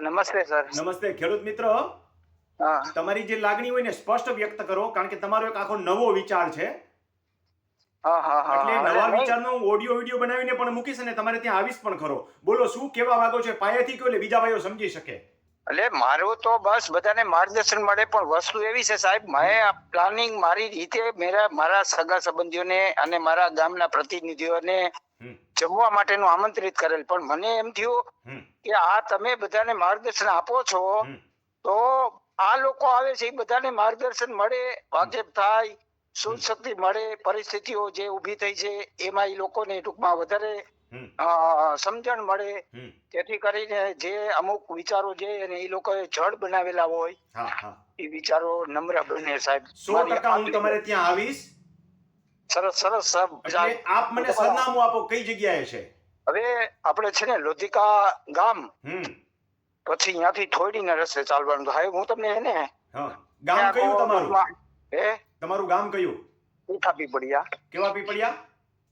નમસ્તે સર. નમસ્તે ખેડૂત મિત્રો. તમારી જે લાગણી હોય ને સ્પષ્ટ વ્યક્ત કરો કારણ કે તમારો એક આખો નવો વિચાર છે. એટલે નવા વિચારનો ઓડિયો વિડિયો બનાવીને પણ મૂકીશ અને તમારે ત્યાં આવીશ પણ ખરો. બોલો શું કેવા માંગો છો? પાયાથી કયો એટલે બીજા ભાઈઓ સમજી શકે. એટલે મારું તો બસ બધાને માર્ગદર્શન મળે પણ વસ્તુ એવી છે સાહેબ મેં પ્લાનિંગ મારી રીતે મેરા મારા સગા સંબંધીઓને અને મારા ગામના પ્રતિનિધિઓને જમવા માટેનું આમંત્રિત કરેલ. પણ મને એમ થયું કે આ તમે બધાને માર્ગદર્શન આપો છો તો આ લોકો આવે છે એ બધાને માર્ગદર્શન મળે વાકેફ થાય શુદ્ધ શક્તિ મળે પરિસ્થિતિઓ જે ઊભી થઈ છે એમાં એ લોકોને ટૂંકમાં વધારે સમજણ મળે. તેથી કરીને જે અમુક વિચારો જે અને એ લોકોએ જડ બનાવેલા હોય એ વિચારો નમ્ર બને સાહેબ. સો ટકા હું તમારે ત્યાં આવીશ. સરસ સરસ સાહેબ. આપ મને સરનામું આપો કઈ જગ્યાએ છે? હવે આપણે છે ને લોધિકા ગામ. પછી ત્યાંથી થોડીને રસ્તે ચાલવાનું. હવે હું તમને એને ગામ કયું તમારું? હે? તમારું ગામ કયું? કોઠા પીપળિયા કેવા પીપળિયા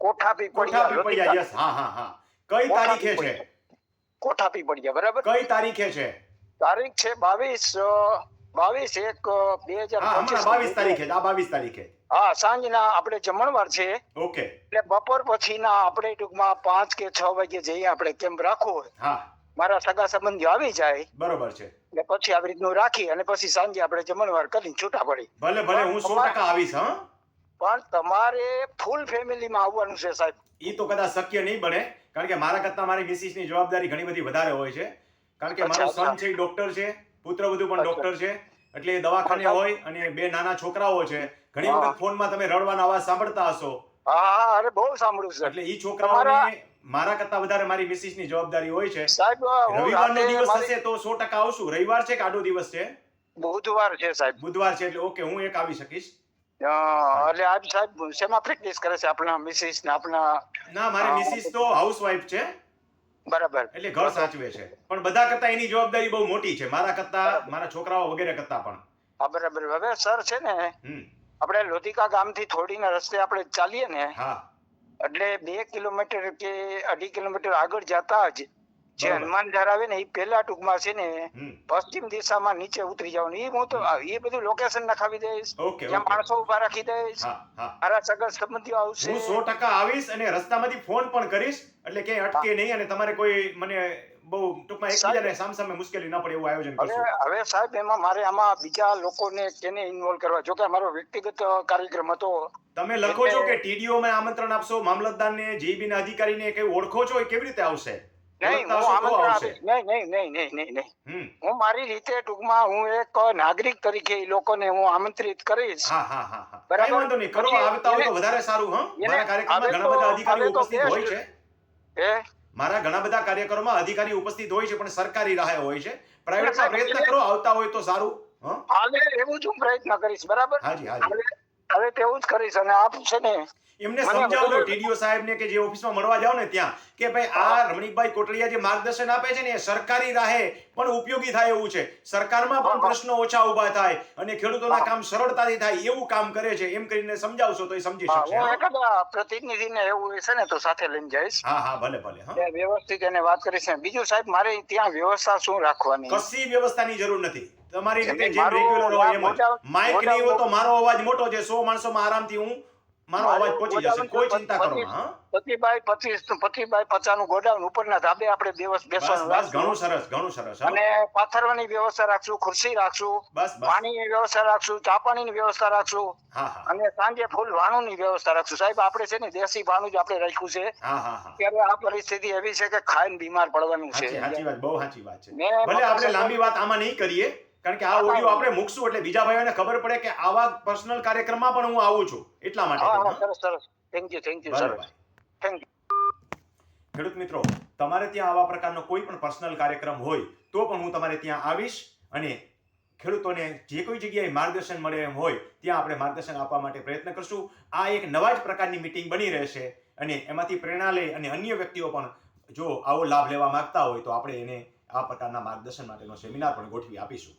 કોઠા કોઠા પીપળિયા પીપળિયા યસ હા હા હા. કઈ તારીખે છે? કોઠા પીપળિયા બરાબર? કઈ તારીખે છે? તારીખ છે બાવીસ બાવીસ એક બે હજાર બાવીસ તારીખે આ બાવીસ તારીખે હા સાંજના આપણે જમણવાર છે. ઓકે. એટલે બપોર પછીના આપણે ટૂંકમાં પાંચ કે છ વાગે જઈએ આપણે કેમ્પ રાખવો હા. મારા સગા સંબંધીઓ આવી જાય. બરોબર છે. ને પછી આવી રીતનું રાખી અને પછી સાંજે આપણે જમણવાર કરીને છૂટા પડી. ભલે ભલે હું સો ટકા આવીશ હા? પણ તમારે ફૂલ ફેમિલીમાં આવવાનું છે સાહેબ. એ તો કદાચ શક્ય નહીં બને કારણ કે મારા કરતા મારી મિસિસની જવાબદારી ઘણી બધી વધારે હોય છે. કારણ કે મારો સન છે ડોક્ટર છે. પુત્રવધુ પણ ડોક્ટર છે. એટલે દવાખાને હોય અને બે નાના છોકરાઓ છે. ઘણી વખત ફોનમાં તમે રડવાનો અવાજ સાંભળતા હશો. હા અરે બહુ સાંભળ્યું છે. એટલે એ છોકરાઓને મારા કરતા વધારે મારી મિસિસની જવાબદારી હોય છે. સાહેબ રવિવારનો દિવસ હશે તો સો ટકા આવશું. રવિવાર છે કે આડો દિવસ છે? બુધવાર છે સાહેબ. બુધવાર છે એટલે ઓકે હું એક આવી શકીશ. એટલે આજ સાહેબ શેમાં પ્રેક્ટિસ કરે છે આપણા મિસિસ ને આપણા ના મારી મિસિસ તો હાઉસવાઈફ છે. બરાબર. એટલે ઘર સાચવે છે. પણ બધા કરતા એની જવાબદારી બહુ મોટી છે. મારા કરતા મારા છોકરાઓ વગેરે કરતા પણ. હા બરાબર. હવે સર છે ને આપણે લોધિકા ગામથી થોડીના રસ્તે આપણે ચાલીએ ને હા. એટલે બે કિલોમીટર કે અઢી કિલોમીટર આગળ જતા જ જે. હનુમાન ધરાવે આવે ને એ પેલા ટૂંકમાં છે ને પશ્ચિમ દિશામાં નીચે ઉતરી જવાનું એ હું તો એ બધું લોકેશન નખાવી દઈશ. જ્યાં માણસો ઊભા રાખી દઈશ. મારા સગા સંબંધીઓ આવશે. હું સો ટકા આવીશ અને રસ્તામાંથી ફોન પણ કરીશ એટલે ક્યાંય અટકે નહીં અને તમારે કોઈ મને બહુ ટૂંકમાં એકબીજાને સામસામે મુશ્કેલી ન પડે એવું આયોજન કરશું. હવે સાહેબ એમાં મારે આમાં બીજા લોકોને કેને ઇન્વોલ્વ કરવા? જો કે અમારો વ્યક્તિગત કાર્યક્રમ હતો. તમે લખો છો કે ટીડીઓ માં આમંત્રણ આપશો મામલતદારને જીબી ના અધિકારીને કઈ ઓળખો છો? એ કેવી રીતે આવશે? નહીં હું આમંત્રણ આપીશ નહીં નહીં નહીં નહીં નહીં નહીં. હું મારી રીતે ટૂંકમાં હું એક નાગરિક તરીકે એ લોકોને હું આમંત્રિત કરીશ. બરાબર. કરો આવતા હોય તો વધારે સારું હા? મારા કાર્યક્રમમાં ઘણા બધા અધિકારીઓ ઉપસ્થિત હોય છે. એ મારા ઘણા બધા કાર્યક્રમમાં અધિકારી ઉપસ્થિત હોય છે પણ સરકારી રાહે હોય છે. પ્રાઇવેટમાં પ્રયત્ન કરો આવતા હોય તો સારું હા? એવું જ હું પ્રયત્ન કરીશ બરાબર? હાજી હાજી. હવે તેવું જ કરીશ અને આપ છે ને એમને સમજાવજો ટીડીઓ સાહેબ ને કે જે ઓફિસમાં મળવા જાવ ને ત્યાં કે ભાઈ આ રમણીકભાઈ કોટડિયા જે માર્ગદર્શન આપે છે ને એ સરકારી રાહે પણ ઉપયોગી થાય એવું છે. સરકારમાં પણ પ્રશ્નો ઓછા ઊભા થાય અને ખેડૂતોના કામ સરળતાથી થાય એવું કામ કરે છે. એમ કરીને સમજાવશો તો એ સમજી શકશે. હું હા? પ્રતિનિધિને એવું હશે ને તો સાથે લઈને જઈશ. હા હા ભલે ભલે હા. વ્યવસ્થિત એને વાત કરીશ બીજું સાહેબ મારે ત્યાં વ્યવસ્થા શું રાખવાની? કશી વ્યવસ્થાની જરૂર નથી. તમારી રીતે જેમ રેગ્યુલર હોય એમ માઇક નહીં હોય તો મારો અવાજ મોટો છે સો માણસોમાં આરામથી હું મારો અવાજ પહોંચી જશે. કોઈ ચિંતા કરો પચીસ- હા? પચીસ બાય પચીસ પચીસ બાય પચાસનું ગોડાઉન ઉપરના ધાબે આપણે દિવસ બેસવાનું બસ ઘણું સરસ ઘણું સરસ અને પાથરવાની વ્યવસ્થા રાખશું ખુરશી રાખશું બસ પાણીની વ્યવસ્થા રાખશું ચા પાણીની વ્યવસ્થા રાખશું અને સાંજે ફૂલ ભાણુંની વ્યવસ્થા રાખશું. સાહેબ આપણે છે ને દેશી વાણું જ આપણે રાખ્યું છે. ત્યારે આ પરિસ્થિતિ એવી છે કે ખાઈને બીમાર પડવાનું છે. સાચી સાચી વાત બહુ સાચી વાત છે. ભલે આપણે લાંબી વાત આમાં નહીં કરીએ કારણ કે આ ઓડિયો આપણે મૂકશું એટલે બીજા ભાઈઓને ખબર પડે કે આવા પર્સનલ કાર્યક્રમમાં પણ હું આવું છું. એટલા માટે? સરસ સરસ. Thank you thank you sir thank you ખેડૂત મિત્રો તમારે ત્યાં આવા પ્રકારનો કોઈ પણ પર્સનલ કાર્યક્રમ હોય તો પણ હું તમારે ત્યાં આવીશ અને ખેડૂતોને જે કોઈ જગ્યાએ માર્ગદર્શન મળે એમ હોય ત્યાં આપણે માર્ગદર્શન આપવા માટે પ્રયત્ન કરશું. આ એક નવા જ પ્રકારની મિટિંગ બની રહેશે અને એમાંથી પ્રેરણા લઈ અને અન્ય વ્યક્તિઓ પણ જો આવો લાભ લેવા માંગતા હોય તો આપણે એને આ પ્રકારના માર્ગદર્શન માટેનો સેમિનાર પણ ગોઠવી આપીશું.